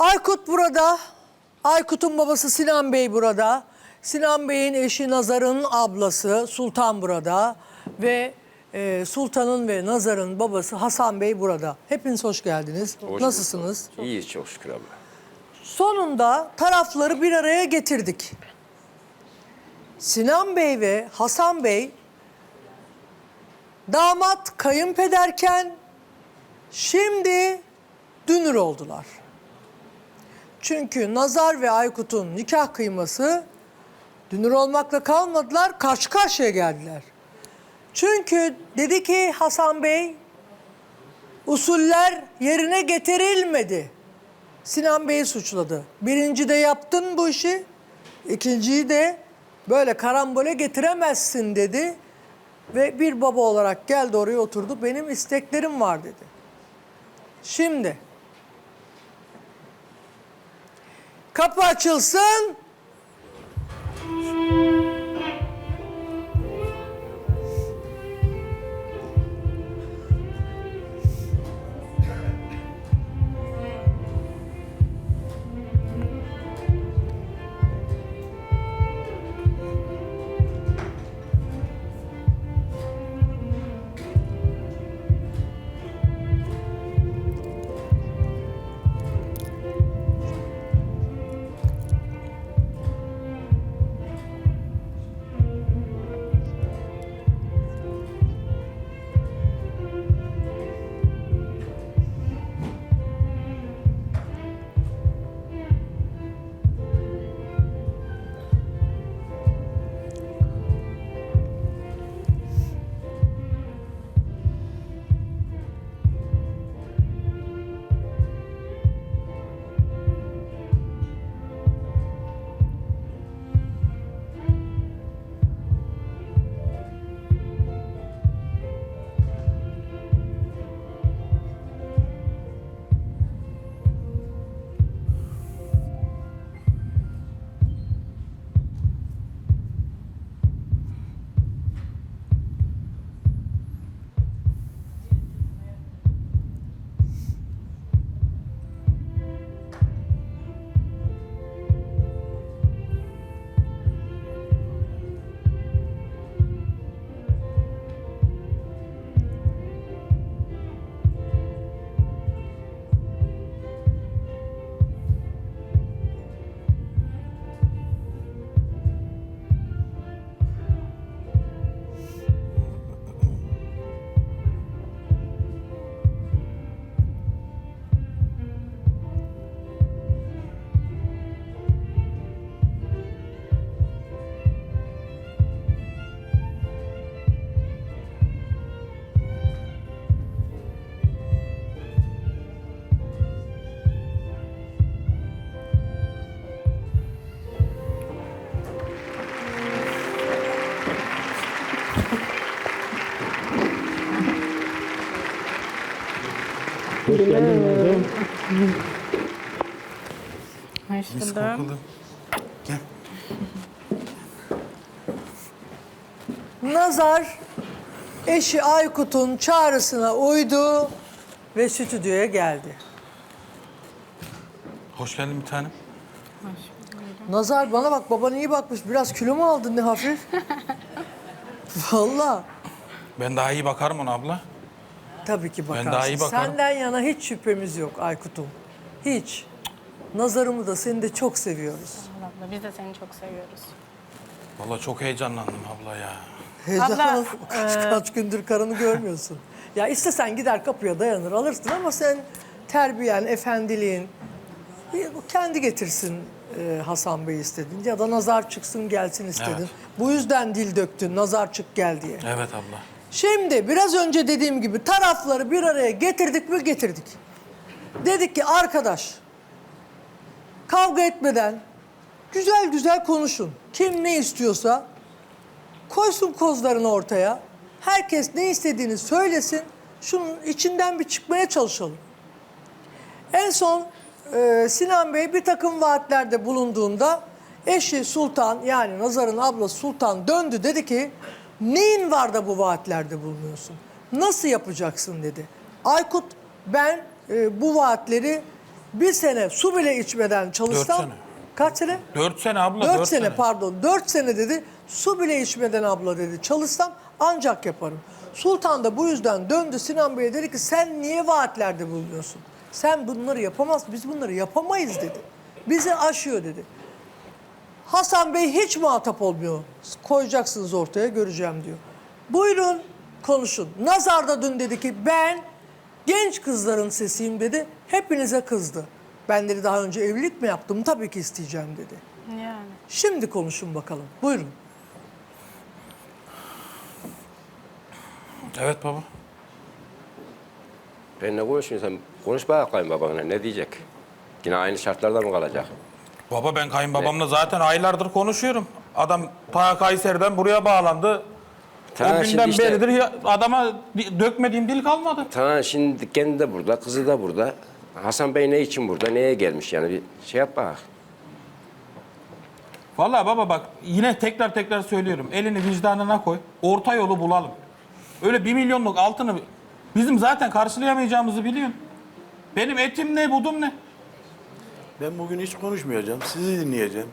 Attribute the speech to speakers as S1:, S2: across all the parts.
S1: Aykut burada. Aykut'un babası Sinan Bey burada. Sinan Bey'in eşi Nazar'ın ablası Sultan burada. Ve e, Sultan'ın ve Nazar'ın babası Hasan Bey burada. Hepiniz hoş geldiniz.
S2: Hoş
S1: Nasılsınız?
S2: İyiyiz çok şükür abla.
S1: Sonunda tarafları bir araya getirdik. Sinan Bey ve Hasan Bey damat kayınpederken şimdi dünür oldular. Çünkü Nazar ve Aykut'un nikah kıyması dünür olmakla kalmadılar, karşı karşıya geldiler. Çünkü dedi ki Hasan Bey, usuller yerine getirilmedi. Sinan Bey'i suçladı. Birinci de yaptın bu işi, ikinciyi de böyle karambole getiremezsin dedi. Ve bir baba olarak geldi oraya oturdu. Benim isteklerim var dedi. Şimdi kapı açılsın.
S3: Hoş geldin Nazım.
S4: Hoş buldum.
S3: Gel.
S1: Nazar eşi Aykut'un çağrısına uydu ve stüdyoya geldi.
S3: Hoş geldin bir tanem.
S1: Nazar bana bak baban iyi bakmış. Biraz kilo mu aldın ne hafif? Vallahi.
S3: Ben daha iyi bakarım ona abla.
S1: Tabii ki bakarsın.
S3: daha iyi bakarım.
S1: Senden yana hiç şüphemiz yok Aykut'um. Hiç. Nazarımı da seni de çok seviyoruz.
S4: Abla biz de seni çok seviyoruz.
S3: Vallahi çok heyecanlandım abla ya.
S1: Heyecan
S4: Abla,
S1: kaç, kaç gündür karını görmüyorsun. Ya istesen gider kapıya dayanır alırsın ama sen terbiyen, efendiliğin kendi getirsin e, Hasan Bey istedin. Ya da nazar çıksın gelsin istedin.
S3: Evet.
S1: Bu yüzden dil döktün nazar çık gel diye.
S3: Evet abla.
S1: Şimdi biraz önce dediğim gibi tarafları bir araya getirdik mi getirdik. Dedik ki arkadaş kavga etmeden güzel güzel konuşun. Kim ne istiyorsa koysun kozlarını ortaya. Herkes ne istediğini söylesin. Şunun içinden bir çıkmaya çalışalım. En son e, Sinan Bey bir takım vaatlerde bulunduğunda eşi Sultan yani Nazar'ın ablası Sultan döndü dedi ki neyin var da bu vaatlerde bulunuyorsun? Nasıl yapacaksın dedi. Aykut ben e, bu vaatleri bir sene su bile içmeden çalışsam...
S3: sene.
S1: Kaç sene?
S3: Dört sene abla.
S1: Dört
S3: dört
S1: sene, pardon. Dört sene dedi. Su bile içmeden abla dedi. Çalışsam ancak yaparım. Sultan da bu yüzden döndü Sinan Bey'e dedi ki sen niye vaatlerde bulunuyorsun? Sen bunları yapamazsın. Biz bunları yapamayız dedi. Bizi aşıyor dedi. Hasan Bey hiç muhatap olmuyor. Koyacaksınız ortaya göreceğim diyor. Buyurun konuşun. Nazar da dün dedi ki ben genç kızların sesiyim dedi. Hepinize kızdı. Ben dedi daha önce evlilik mi yaptım? Tabii ki isteyeceğim dedi.
S4: Yani.
S1: Şimdi konuşun bakalım. Buyurun.
S3: Evet baba.
S2: Benimle konuşuyorsun sen konuş bak kayınbabanla ne diyecek? Yine aynı şartlarda mı kalacak?
S3: Baba ben kayınbabamla zaten aylardır konuşuyorum. Adam ta Kayseri'den buraya bağlandı.
S2: Tamam,
S3: o
S2: şimdi
S3: günden
S2: işte-
S3: beridir ya- adama di- dökmediğim dil kalmadı.
S2: Tamam şimdi kendi de burada, kızı da burada. Hasan Bey ne için burada, neye gelmiş yani bir şey yap bak.
S3: Vallahi baba bak yine tekrar tekrar söylüyorum. Elini vicdanına koy. Orta yolu bulalım. Öyle bir milyonluk altını bizim zaten karşılayamayacağımızı biliyorsun. Benim etim ne budum ne?
S5: Ben bugün hiç konuşmayacağım. Sizi dinleyeceğim.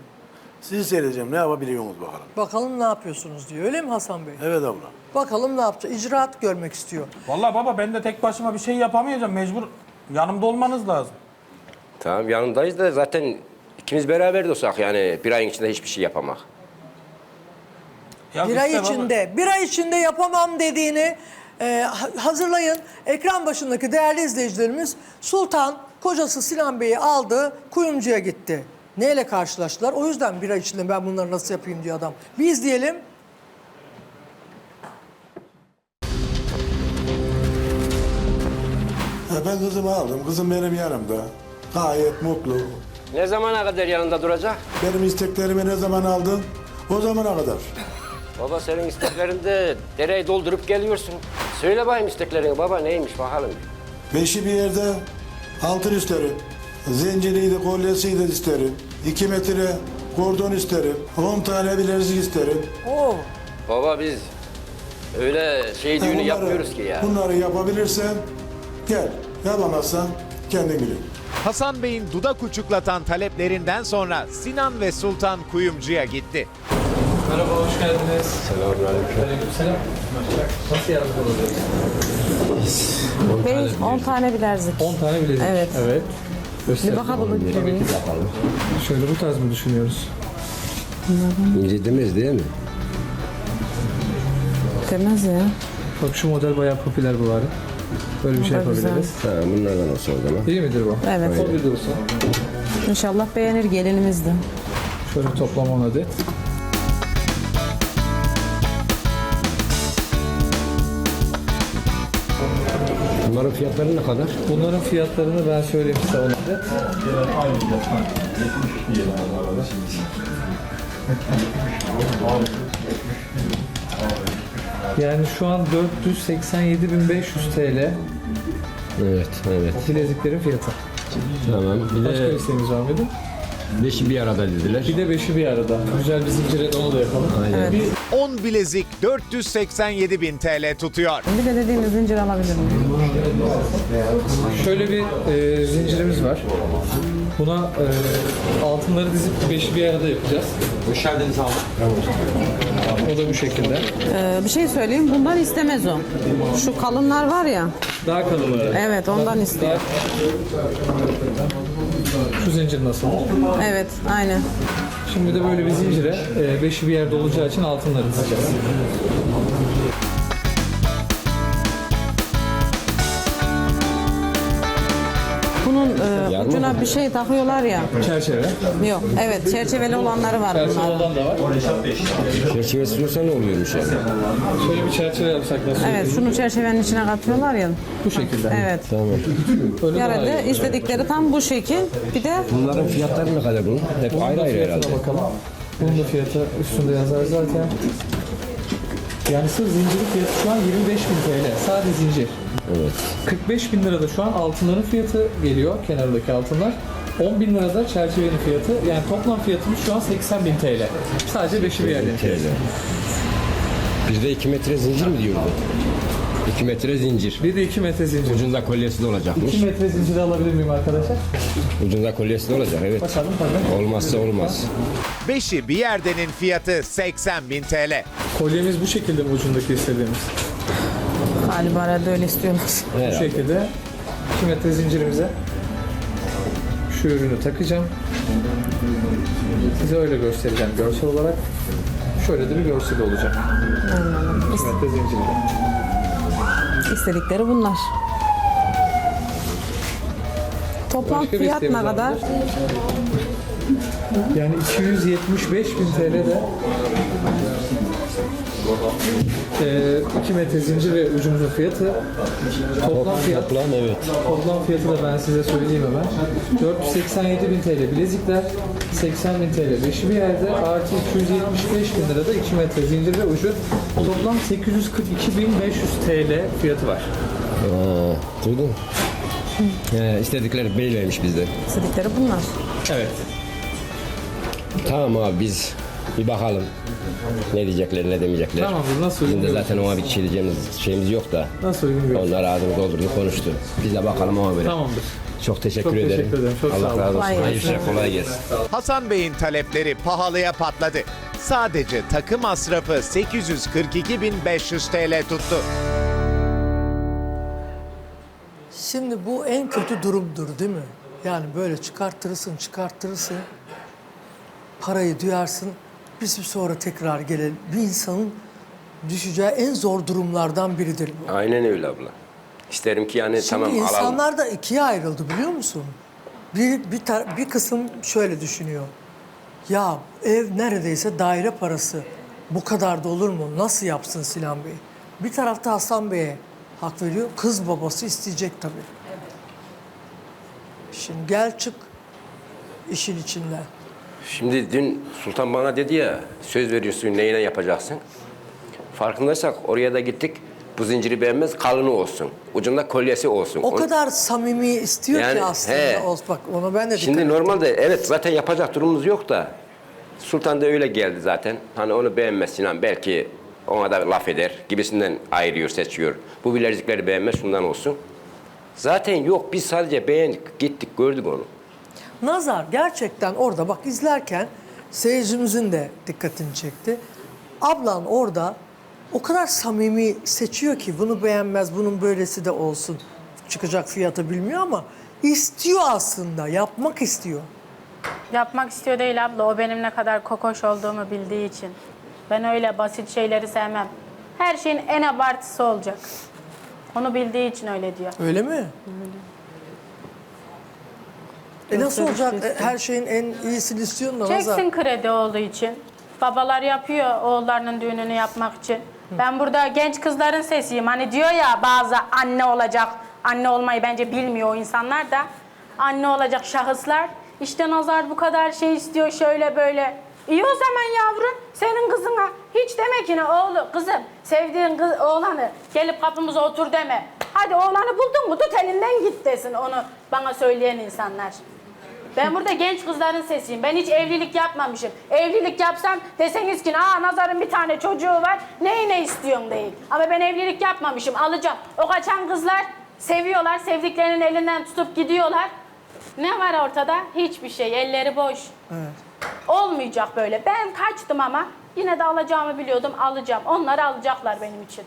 S5: Sizi seyredeceğim. Ne yapabiliyorsunuz bakalım.
S1: Bakalım ne yapıyorsunuz diyor. Öyle mi Hasan Bey?
S5: Evet abla.
S1: Bakalım ne yapacak. İcraat görmek istiyor.
S3: Vallahi baba ben de tek başıma bir şey yapamayacağım. Mecbur yanımda olmanız lazım.
S2: Tamam yanındayız da zaten ikimiz beraber de olsak yani bir ayın içinde hiçbir şey yapamak.
S3: Ya
S1: Bir ay
S3: işte baba-
S1: içinde, bir ay içinde yapamam dediğini e, ha- hazırlayın. Ekran başındaki değerli izleyicilerimiz Sultan kocası Sinan Bey'i aldı, kuyumcuya gitti. Neyle karşılaştılar? O yüzden bir ay içinde ben bunları nasıl yapayım diyor adam. Bir izleyelim.
S5: Ha, ben kızımı aldım. Kızım benim yanımda. Gayet mutlu.
S2: Ne zamana kadar yanında duracak?
S5: Benim isteklerimi ne zaman aldın? O zamana kadar.
S2: Baba senin isteklerinde dereyi doldurup geliyorsun. Söyle bakayım isteklerini baba neymiş bakalım.
S5: Beşi bir yerde altın isterim. Zinciriydi, kolyesiydi isterim. İki metre kordon isterim. On tane bilezik isterim.
S1: Oo.
S2: Baba biz öyle şey düğünü
S5: Bunları-
S2: yapmıyoruz ki ya.
S5: Bunları yapabilirsen gel. Yapamazsan kendin bilin.
S6: Hasan Bey'in dudak uçuklatan taleplerinden sonra Sinan ve Sultan kuyumcuya gitti.
S7: Merhaba, hoş geldiniz. Aleykümselam. Nasıl yardımcı olabiliriz?
S8: Benim 10 tane bilezik.
S7: 10 tane bilezik.
S8: Evet.
S7: Evet. Göster.
S8: Bir bakabilir miyiz?
S7: Şöyle bu tarz mı düşünüyoruz?
S2: İnce demez değil mi?
S8: Demez ya.
S7: Bak şu model bayağı popüler bu ara. Böyle bir şey
S8: da güzel.
S7: yapabiliriz.
S2: Ha, bunlardan olsa o zaman.
S7: İyi midir bu?
S8: Evet.
S7: O bir de olsun.
S8: İnşallah beğenir gelinimiz de.
S7: Şöyle toplam 10 adet.
S2: Bunların fiyatları ne kadar?
S7: Bunların fiyatlarını ben söyleyeyim size 10 adet. Yani şu an 487.500 TL
S2: Evet, evet.
S7: bileziklerin fiyatı.
S2: Tamam. Bir
S7: Başka bir
S2: de
S7: isteğiniz var mıydı?
S2: Beşi bir arada dediler.
S7: Bir de beşi bir arada. Güzel bir zincire de onu da yapalım.
S2: Aynen.
S7: Bir
S6: 10 bilezik 487 bin TL tutuyor.
S8: Bir de dediğimiz zincir alabilir miyim?
S7: Şöyle bir e, zincirimiz var. Buna e, altınları dizip beşi bir arada yapacağız.
S2: Geldiniz abi.
S7: O da bu şekilde.
S8: Ee, bir şey söyleyeyim bundan istemez o. Şu kalınlar var ya.
S7: Daha kalınları.
S8: Evet ondan istiyor.
S7: Şu zincir nasıl?
S8: Evet aynen.
S7: Şimdi de böyle bir zincire e, beşi bir yerde olacağı için altınları dizeceğiz.
S8: Bunun e, ucuna bir şey takıyorlar ya.
S7: Çerçeve.
S8: Yok evet çerçeveli olanları var
S7: Çerçeve
S8: bunların.
S7: olan da var.
S2: Çerçevesi olsa ne oluyormuş yani?
S7: Şöyle bir çerçeve yapsak nasıl
S8: Evet
S7: olur?
S8: şunu çerçevenin içine katıyorlar ya.
S7: Bu şekilde.
S8: Evet.
S7: Öyle daha iyi
S8: Herhalde
S7: olur.
S8: istedikleri tam bu şekil. Bir de
S2: Bunların fiyatları ne kadar bunun? Hep
S7: Bunun
S2: ayrı ayrı
S7: fiyatına
S2: herhalde.
S7: bakalım. Bunun da fiyatı üstünde yazar zaten. Yani sırf zincirin fiyatı şu an 25 bin TL. Sadece zincir.
S2: Evet.
S7: 45 bin lirada şu an altınların fiyatı geliyor. Kenardaki altınlar. 10 bin lirada çerçevenin fiyatı. Yani toplam fiyatımız şu an 80 bin TL. Sadece beşi bir yerde.
S2: TL. Bizde 2 metre zincir mi diyordu? 2 metre zincir.
S7: Bir de 2 metre zincir.
S2: Ucunda kolyesi de olacakmış.
S7: 2 metre zinciri alabilir miyim arkadaşlar?
S2: Ucunda kolyesi de olacak evet.
S7: Bakalım tabii.
S2: Olmazsa olmaz.
S6: Beşi bir yerdenin fiyatı 80 bin TL.
S7: Kolyemiz bu şekilde mi ucundaki istediğimiz?
S8: Galiba herhalde öyle istiyorlar.
S7: Bu şekilde 2 metre zincirimize şu ürünü takacağım. Size öyle göstereceğim görsel olarak. Şöyle de bir görsel olacak. 2 metre zincirle.
S8: İstedikleri bunlar. Toplam
S7: Başka bir
S8: fiyat ne
S7: isteğimiz var
S8: kadar?
S7: Yani 275 bin TL'de e, 2 metre zincir ve ucumuzun fiyatı toplam fiyat
S2: Toplam evet.
S7: toplam fiyatı da ben size söyleyeyim hemen 487 bin TL bilezikler 80 bin TL beşi bir yerde artı 275 bin lira da 2 metre zincir ve ucu toplam 842 bin 500 TL fiyatı var.
S2: Aa, duydun. He, istedikleri belirlemiş bizde.
S8: İstedikleri bunlar.
S7: Evet.
S2: Tamam abi biz bir bakalım. Ne diyecekler ne demeyecekler.
S7: Tamamdır, nasıl
S2: Bizim de zaten ona bir şey diyeceğimiz şeyimiz yok da.
S7: Nasıl uygun görüyorsun?
S2: Onlar ağzını doldurdu konuştu. Biz de bakalım ama böyle.
S7: Tamamdır.
S2: Çok teşekkür
S7: Çok
S2: ederim.
S7: teşekkür ederim, çok sağ
S2: Allah
S7: olun.
S2: razı olsun.
S8: Kolay
S2: Hayırlı işler kolay gelsin.
S6: Hasan Bey'in talepleri pahalıya patladı. Sadece takı masrafı 842.500 TL tuttu.
S1: Şimdi bu en kötü durumdur değil mi? Yani böyle çıkarttırırsın, çıkarttırırsın. Parayı duyarsın. Süre sonra tekrar gelelim. Bir insanın düşeceği en zor durumlardan biridir bu.
S2: Aynen öyle abla. İsterim ki yani
S1: Şimdi
S2: tamam alalım.
S1: insanlar da ikiye ayrıldı biliyor musun? Bir, bir, tar- bir kısım şöyle düşünüyor. Ya ev neredeyse daire parası. Bu kadar da olur mu? Nasıl yapsın Sinan Bey? Bir tarafta Hasan Bey'e hak veriyor. Kız babası isteyecek tabii. Şimdi gel çık işin içinden.
S2: Şimdi dün Sultan bana dedi ya söz veriyorsun neyine yapacaksın. Farkındaysak oraya da gittik. Bu zinciri beğenmez kalını olsun. Ucunda kolyesi olsun.
S1: O
S2: Onu-
S1: kadar samimi istiyor
S2: Yani,
S1: ki aslında.
S2: he.
S1: Bak ona ben de dikkat
S2: Şimdi
S1: ettim.
S2: normalde evet zaten yapacak durumumuz yok da Sultan da öyle geldi zaten. Hani onu beğenmez Sinan belki ona da laf eder gibisinden ayırıyor, seçiyor. Bu bilezikleri beğenmez şundan olsun. Zaten yok biz sadece beğendik, gittik, gördük onu.
S1: Nazar gerçekten orada bak izlerken seyircimizin de dikkatini çekti. Ablan orada o kadar samimi seçiyor ki bunu beğenmez, bunun böylesi de olsun. Çıkacak fiyatı bilmiyor ama istiyor aslında, yapmak istiyor.
S4: Yapmak istiyor değil abla. O benim ne kadar kokoş olduğumu bildiği için. Ben öyle basit şeyleri sevmem. Her şeyin en abartısı olacak. Onu bildiği için öyle diyor.
S1: Öyle mi? E nasıl olacak?
S4: şey
S1: E, Her şeyin en iyisini istiyorsun da Nazar.
S4: Çeksin kredi oğlu için. Babalar yapıyor oğullarının düğününü yapmak için. Ben burada genç kızların sesiyim. Hani diyor ya bazı anne olacak. Anne olmayı bence bilmiyor o insanlar da. Anne olacak şahıslar. İşte Nazar bu kadar şey istiyor şöyle böyle. İyi o zaman yavrum. Senin kızına hiç deme ki ne oğlu kızım sevdiğin kız, oğlanı gelip kapımıza otur deme. Hadi oğlanı buldun mu tut elinden git desin onu bana söyleyen insanlar. Ben burada genç kızların sesiyim. Ben hiç evlilik yapmamışım. Evlilik yapsam deseniz ki aa Nazar'ın bir tane çocuğu var. Neyi ne istiyorsun değil. Ama ben evlilik yapmamışım. Alacağım. O kaçan kızlar seviyorlar. Sevdiklerinin elinden tutup gidiyorlar. Ne var ortada? Hiçbir şey. Elleri boş. Olmayacak böyle. Ben kaçtım ama yine de alacağımı biliyordum. Alacağım. Onlar alacaklar benim için.